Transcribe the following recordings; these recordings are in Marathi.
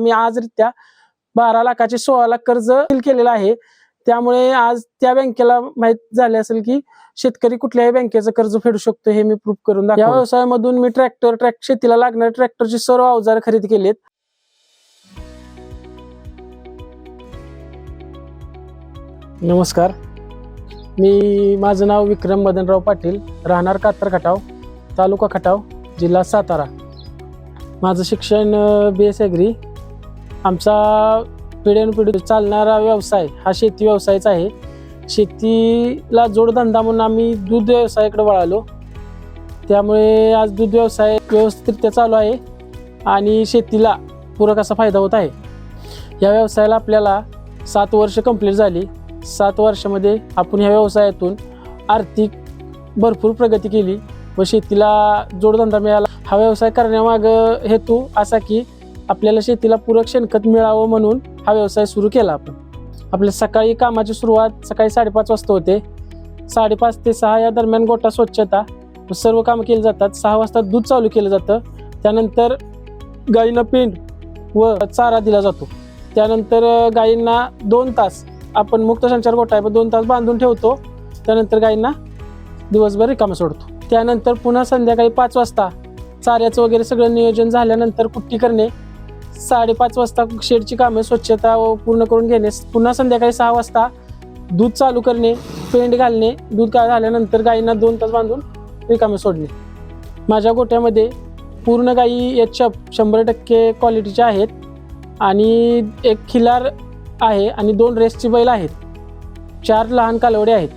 मी आजरित्या बारा लाखाचे सोळा लाख कर्ज केलेलं आहे. त्यामुळे आज त्या बँकेला माहीत झाले असेल की शेतकरी कुठल्याही बँकेचं कर्ज फेडू शकतो हे मी प्रूफ करून या व्यवसायामधून मी ट्रॅक्टर ट्रॅक शेतीला लागणारे ट्रॅक्टरचे सर्व अवजार खरेदी केलेत. नमस्कार. मी माझं नाव विक्रम मदनराव पाटील राहणार कातर खटाव तालुका खटाव जिल्हा सातारा. माझं शिक्षण बी एस ॲग्री आमचा पिढ्यानपिढी चालणारा व्यवसाय हा शेती व्यवसायच आहे. शेतीला जोडधंदा म्हणून आम्ही दूध व्यवसायाकडे वळालो. त्यामुळे आज दूध व्यवसाय व्यवस्थितरित्या चालू आहे आणि शेतीला पूरक असा फायदा होत आहे. या व्यवसायाला आपल्याला सात वर्ष कंप्लीट झाली. सात वर्षामध्ये आपण ह्या व्यवसायातून आर्थिक भरपूर प्रगती केली व शेतीला जोडधंदा मिळाला. हा व्यवसाय करण्यामागं हेतू असा की आपल्याला शेतीला पूरक शेणखत मिळावं म्हणून हा व्यवसाय सुरू केला आपण. आपल्या सकाळी कामाची सुरुवात सकाळी साडेपाच वाजता होते. साडेपाच ते सहा या दरम्यान गोटा स्वच्छता सर्व कामं केली जातात. सहा वाजता दूध चालू केलं जातं. त्यानंतर गाईंना पेंड व चारा दिला जातो. त्यानंतर गायींना दोन तास आपण मुक्त संचार गोठा आहे पण दोन तास बांधून ठेवतो. त्यानंतर गायींना दिवसभर रिकामं सोडतो. त्यानंतर पुन्हा संध्याकाळी पाच वाजता चाऱ्याचं वगैरे सगळं नियोजन झाल्यानंतर कुट्टी करणे साडेपाच वाजता शेडची कामे स्वच्छता व पूर्ण करून घेणे. पुन्हा संध्याकाळी सहा वाजता दूध चालू करणे पेंड घालणे दूध का झाल्यानंतर गाईंना दोन तास बांधून रिकामे सोडणे. माझ्या गोट्यामध्ये पूर्ण गाई एच शंभर टक्के क्वालिटीच्या आहेत आणि एक खिलार आहे आणि दोन रेसची बैल आहेत. चार लहान कालवडे आहेत.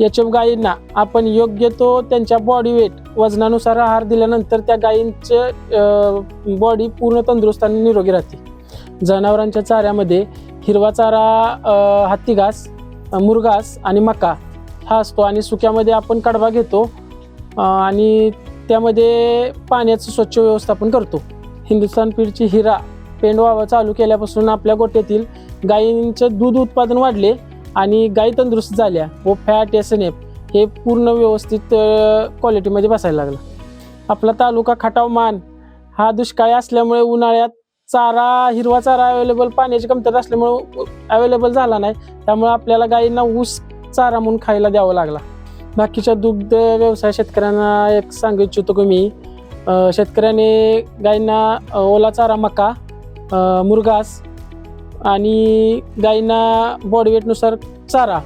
याच्या गायींना आपण योग्य तो त्यांच्या बॉडी वेट वजनानुसार आहार दिल्यानंतर त्या गायींचे बॉडी पूर्ण तंदुरुस्त आणि निरोगी राहते. जनावरांच्या चाऱ्यामध्ये हिरवा चारा हत्तीघास हत्ती घास मुरघास आणि मका हा असतो आणि सुक्यामध्ये आपण कडबा घेतो आणि त्यामध्ये पाण्याचं स्वच्छ व्यवस्थापन करतो. हिंदुस्थान पीडची हिरा पेंडवावा चालू केल्यापासून आपल्या गोट्यातील गायींचं दूध उत्पादन वाढले आणि गायी तंदुरुस्त झाल्या व फॅट एस एन एफ हे पूर्ण व्यवस्थित क्वालिटीमध्ये बसायला लागलं. आपला तालुका खटाव मान हा दुष्काळी असल्यामुळे उन्हाळ्यात चारा हिरवा चारा अवेलेबल पाण्याची कमतरता असल्यामुळे अवेलेबल झाला नाही. त्यामुळे आपल्याला गायींना ऊस चारा म्हणून खायला द्यावा लागला. बाकीच्या दुग्ध व्यवसाय शेतकऱ्यांना एक सांगू इच्छितो की मी शेतकऱ्याने गायींना ओला चारा मका मुरगास आणि गायींना बॉडी वेटनुसार चारा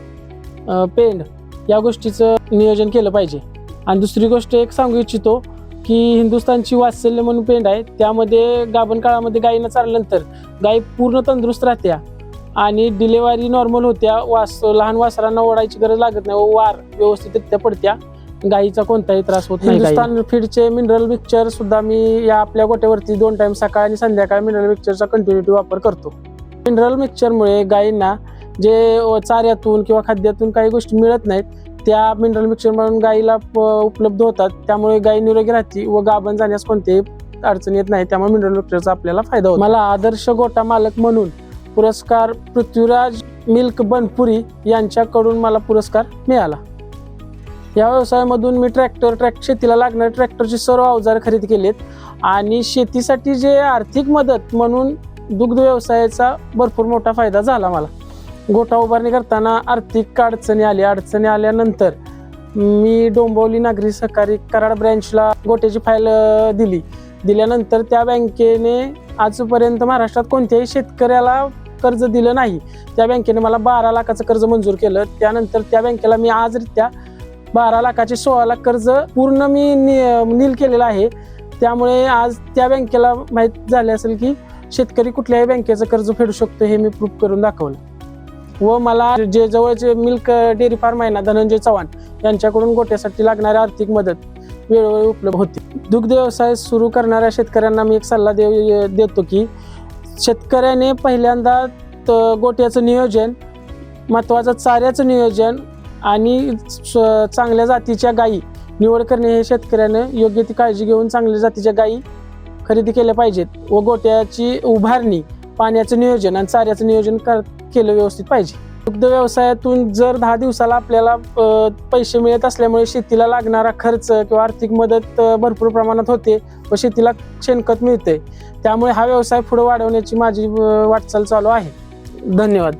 पेंड या गोष्टीचं नियोजन केलं पाहिजे. आणि दुसरी गोष्ट एक सांगू इच्छितो की हिंदुस्थानची वात्सल्य म्हणून पेंड आहे. त्यामध्ये गाभण काळामध्ये गायीनं चालल्यानंतर गाय पूर्ण तंदुरुस्त राहत्या आणि डिलेवरी नॉर्मल होत्या. वास लहान वासरांना ओढायची गरज लागत नाही व वार व्यवस्थितरित्या पडत्या. गायीचा कोणताही त्रास होत नाही हिंदुस्थान फीडचे मिनरल मिक्सचर सुद्धा मी या आपल्या गोट्यावरती दोन टाइम सकाळ आणि संध्याकाळ मिनरल मिक्सचरचा कंटिन्युटी वापर करतो. मिनरल मिक्सचरमुळे गायींना जे चाऱ्यातून किंवा खाद्यातून काही गोष्टी मिळत नाहीत त्या मिनरल मिक्सर म्हणून गायीला प- उपलब्ध होतात. त्यामुळे गाय निरोगी राहते व गाभण जाण्यास कोणतेही अडचण येत नाही. त्यामुळे मिनरल मिक्सरचा आपल्याला फायदा होतो. मला आदर्श गोटा मालक म्हणून पुरस्कार पृथ्वीराज मिल्क बनपुरी यांच्याकडून मला पुरस्कार मिळाला. या व्यवसायामधून मी ट्रॅक्टर ट्रॅक शेतीला लागणारे ट्रॅक्टरची सर्व अवजार खरेदी केलेत आणि शेतीसाठी जे आर्थिक मदत म्हणून दुग्ध व्यवसायाचा भरपूर मोठा फायदा झाला मला. गोठा उभारणी करताना आर्थिक अडचणी आल्या. अडचणी आल्यानंतर मी डोंबवली नागरी सहकारी कराड ब्रँचला गोट्याची फाईल दिली. दिल्यानंतर त्या बँकेने आजपर्यंत महाराष्ट्रात कोणत्याही शेतकऱ्याला कर्ज दिलं नाही. त्या बँकेने मला बारा लाखाचं कर्ज मंजूर केलं. त्यानंतर त्या बँकेला मी आजरित्या बारा लाखाचे सोळा लाख कर्ज पूर्ण मी नि- नील केलेलं आहे. त्यामुळे आज त्या बँकेला माहीत झाले असेल की शेतकरी कुठल्याही बँकेचं कर्ज फेडू शकतो हे मी प्रूफ करून दाखवलं. व मला जे जवळचे मिल्क डेअरी फार्म आहे ना धनंजय चव्हाण यांच्याकडून गोट्यासाठी लागणारी आर्थिक मदत वेळोवेळी उपलब्ध होती. दुग्ध व्यवसाय सुरू करणाऱ्या शेतकऱ्यांना मी एक सल्ला देऊ देतो की शेतकऱ्याने पहिल्यांदा गोट्याचं नियोजन महत्त्वाचं चाऱ्याचं नियोजन आणि स- चांगल्या जातीच्या गायी निवड करणे हे शेतकऱ्याने योग्य ती काळजी घेऊन चांगल्या जातीच्या गायी खरेदी केल्या पाहिजेत व गोट्याची उभारणी पाण्याचं नियोजन आणि चाऱ्याचं नियोजन कर केलं व्यवस्थित पाहिजे. दुग्ध व्यवसायातून जर दहा दिवसाला आपल्याला पैसे मिळत असल्यामुळे शेतीला लागणारा खर्च किंवा आर्थिक मदत भरपूर प्रमाणात होते व शेतीला शेणखत मिळते त्यामुळे हा व्यवसाय पुढे वाढवण्याची माझी वाटचाल चालू आहे. धन्यवाद.